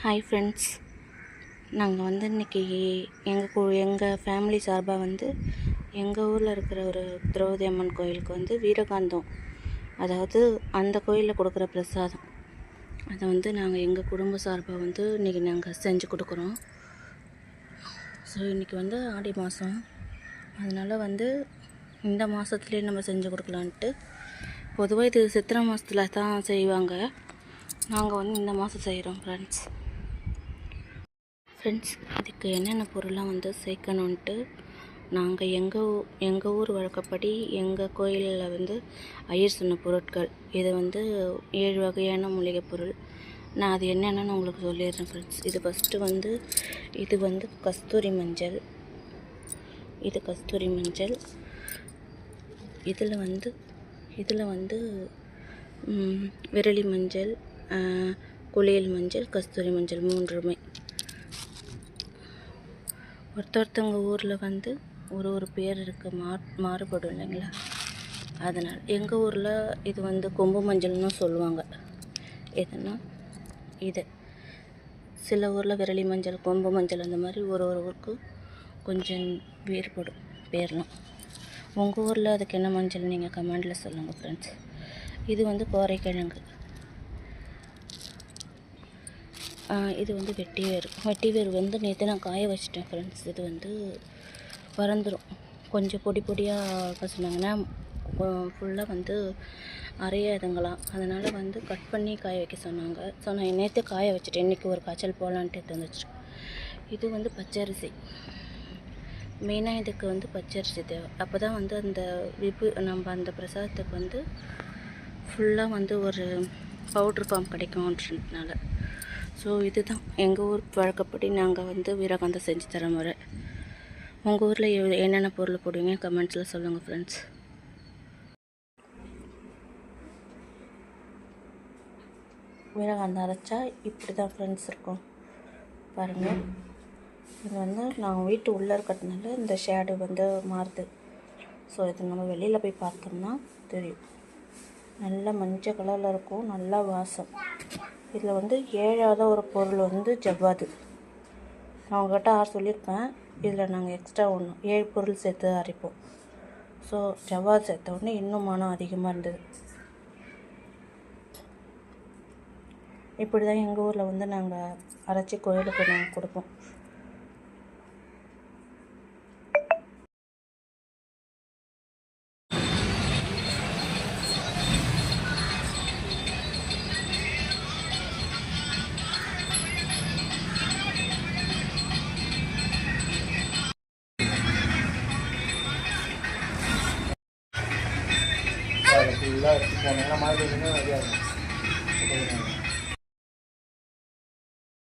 Hi friends நாங்கள் வந்து இன்றைக்கி எங்கள் கு எங்கள் ஃபேமிலி சார்பாக வந்து எங்கள் ஊரில் இருக்கிற ஒரு திரௌபதி அம்மன் கோயிலுக்கு வந்து வீரகாந்தம். அதாவது அந்த கோயிலில் கொடுக்குற பிரசாதம். அதை வந்து நாங்கள் எங்கள் குடும்ப சார்பாக வந்து இன்றைக்கி நாங்கள் செஞ்சு கொடுக்குறோம். ஸோ இன்றைக்கி வந்து ஆடி மாதம் அதனால் வந்து இந்த மாதத்துலேயே நம்ம செஞ்சு கொடுக்கலான்ட்டு. பொதுவாக இது சித்திரை மாதத்துல தான் செய்வாங்க. நாங்கள் வந்து இந்த மாதம் செய்கிறோம் ஃப்ரெண்ட்ஸ் ஃப்ரெண்ட்ஸ் இதுக்கு என்னென்ன பொருளாக வந்து சேர்க்கணுன்ட்டு நாங்கள் எங்கள் எங்கள் ஊர் வழக்கப்படி எங்கள் கோயிலில் வந்து ஐயர் சொன்ன பொருட்கள். இது வந்து ஏழு வகையான மூலிகை பொருள். நான் அது என்னென்னு உங்களுக்கு சொல்லிடுறேன் ஃப்ரெண்ட்ஸ். இது ஃபஸ்ட்டு வந்து இது வந்து கஸ்தூரி மஞ்சள். இது கஸ்தூரி மஞ்சள். இதில் வந்து இதில் வந்து விரலி மஞ்சள் குளியல் மஞ்சள் கஸ்தூரி மஞ்சள் மூன்றுமே. ஒருத்த ஒருத்தவங்க ஊரில் வந்து ஒரு ஒரு பேர் இருக்குது மா மாறுபடும் இல்லைங்களா? அதனால் எங்கள் ஊரில் இது வந்து கொம்பு மஞ்சள்னு சொல்லுவாங்க. எதுனா இது. சில ஊரில் விரலி மஞ்சள் கொம்பு மஞ்சள் அந்த மாதிரி ஒரு ஒரு ஊருக்கும் கொஞ்சம் வேறுபடும் பேர்லாம். உங்கள் ஊரில் அதுக்கு என்ன மஞ்சள் நீங்கள் கமெண்டில் சொல்லுங்கள் ஃப்ரெண்ட்ஸ் இது வந்து கோரைக்கிழங்கு. இது வந்து வெட்டி வெட்டிவேர் வெட்டி வந்து நேற்று நான் காய வச்சிட்டேன் ஃப்ரெண்ட்ஸ் இது வந்து பறந்துடும் கொஞ்சம் பொடி பொடியாக கசுனாங்கன்னா ஃபுல்லாக வந்து அரையாதுங்களாம் அதனால் வந்து கட் பண்ணி காய வைக்க சொன்னாங்க. ஸோ நான் நேற்று காய வச்சுட்டேன். இன்றைக்கி ஒரு காய்ச்சல் போகலான்ட்டு தந்துச்சு இது வந்து பச்சரிசி. மெயினாக இதுக்கு வந்து பச்சரிசி தேவை. அப்போ தான் வந்து அந்த விபு நம்ம அந்த பிரசாதத்துக்கு வந்து ஃபுல்லாக வந்து ஒரு பவுட்ரு ஃபார்ம் கிடைக்கும்ன்றதுனால. ஸோ இதுதான். எங்கள் ஊர் வழக்கப்படி நாங்கள் வந்து வீரகாந்தம் செஞ்சு தர முறை. உங்கள் ஊரில் என்னென்ன பொருள் போடுவீங்க? கமெண்ட்ஸில் சொல்லுங்கள் ஃப்ரெண்ட்ஸ் வீரகாந்தம் அரைச்சா இப்படி தான் ஃப்ரெண்ட்ஸ் இருக்கும். பாருங்கள் இது வந்து நாங்கள் வீட்டு உள்ளே இருக்கிறதுனால இந்த ஷேடு வந்து மாறுது. ஸோ இது நம்ம வெளியில் போய் பார்த்தோம்னா தெரியும். நல்ல மஞ்சள் கலரில் இருக்கும். நல்லா வாசம். இதில் வந்து ஏழாவது ஒரு பொருள் வந்து ஜவ்வாது. நான் உங்கள்கிட்ட ஆறு சொல்லியிருப்பேன். இதில் நாங்கள் எக்ஸ்ட்ரா ஒன்று ஏழு பொருள் சேர்த்து அரைப்போம். ஸோ ஜவ்வாது சேர்த்த உடனே இன்னும் மனம் அதிகமாக இருந்தது. இப்படி தான் எங்கள் ஊரில் வந்து நாங்கள் அரைச்சி கோயிலுக்கு நாங்கள் கொடுப்போம். அதை ஃபுல்லாக எடுத்து போனேன் ஏன்னா மழை பெய்யுதுன்னா நிறையா இருக்கும்